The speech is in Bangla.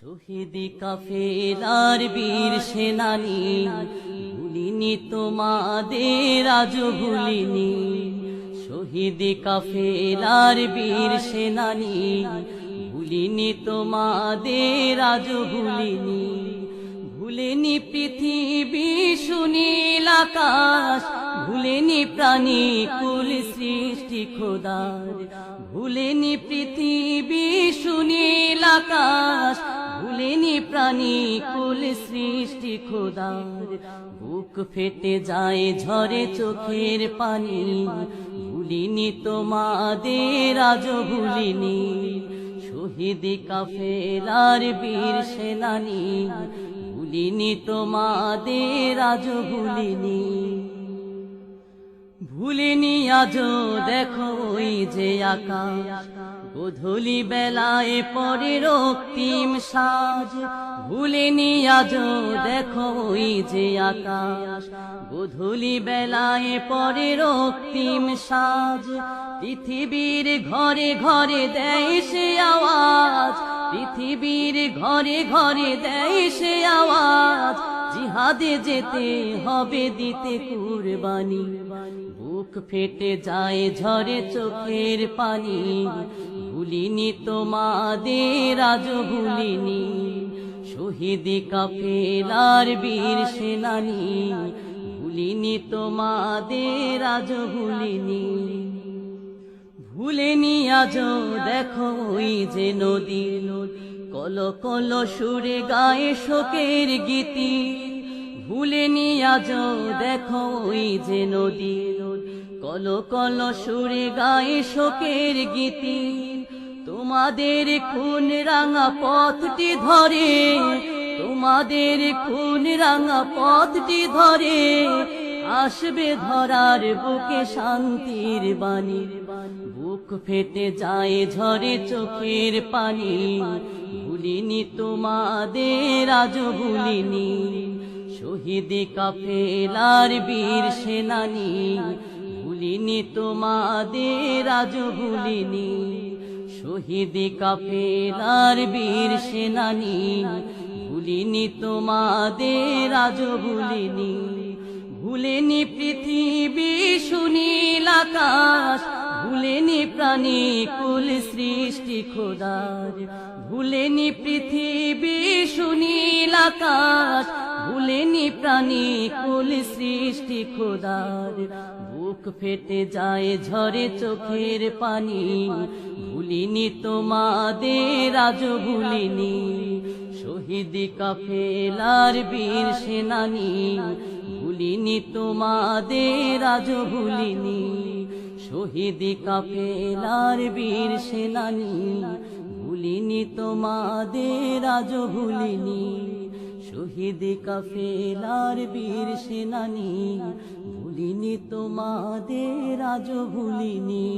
শহীদি কাফেলার বীর সেনানি, ভুলিনি তোমাদের আজ ভুলিনি। শহীদি কাফেলার বীর সেনানি, ভুলিনি তোমাদের আজ ভুলিনি। ভুলিনি পৃথিবী সুনীল আকাশ, ভুলেনি প্রাণী কুল সৃষ্টি খোদার। ভুলেনি পৃথিবী সুনীল আকাশ, ভুলেনি প্রাণী কুল সৃষ্টি খোদার। বুক ফেটে যায় ঝরে চোখের পানি, ভুলিনি তোমাদের আজ ভুলিনি। শহীদ কাফেলার বীর সেনানি ভুলিনি তোমাদের, আজ ভুলিনি। ভুলিনি আজ, দেখো ওই যে আকাশ। গোধূলি বেলায় পরে রক্তিম সাজ। ভুলিনি আজ, দেখো ওই যে আকাশ। গোধূলি বেলায় পরে রক্তিম সাজ। পৃথিবীর ঘরে ঘরে দেয় সে আওয়াজ। পৃথিবীর ঘরে ঘরে দেয় সে আওয়াজ, জিহাদে যেতে হবে, দিতে কুরবানি। বুক ফেটে যায় ঝরে চোখের পানি, ভুলিনি তোমাদের আজ ভুলিনি। শহীদ কাফেলার বীর সেনানি, ভুলিনি তোমাদের আজ ভুলিনি। ভুলেনি আজ দেখো ওই যে নদী। কল কল সুরে গায়ে শোকের গীতি। ভুলেনি আজ দেখো ওই যে নদী। কল কল সুরে গায়ে শোকের গীতি। তোমাদের খুন রাঙা পথটি ধরে। তোমাদের খুন রাঙা পথটি ধরে। আসবে ধরার বুকে শান্তির বাণী। বুক ফেটে যায় ঝরে চোখের পানি। ভুলিনি তোমাদের আজ ভুলিনি। শহীদ কাফেলার বীর সেনানি। ভুলিনি তোমাদের আজ ভুলিনি। শহীদ কাফেলার বীর সেনানি। ভুলিনি তোমাদের আজ ভুলিনি। ভুলেনি পৃথিবী সুনীল আকাশ, ভুলেনি প্রাণী কুল সৃষ্টি খোদার, ভুলেনি পৃথিবী সুনীল আকাশ, ভুলেনি প্রাণী কুল সৃষ্টি খোদার। বুক ফেটে যায় ঝরে চোখের পানি, ভুলিনি তোমাদের আজ ভুলিনি। শহীদ কাফেলার বীর সেনানি ভুলিনি তোমাদের, আজ ভুলিনি। শহীদ কাফেলার বীর সেনানি, ভুলিনি তোমাদের, আজ ভুলিনি। শহীদ কাফেলার বীর সেনানি, ভুলিনি তোমাদের, আজ ভুলিনি।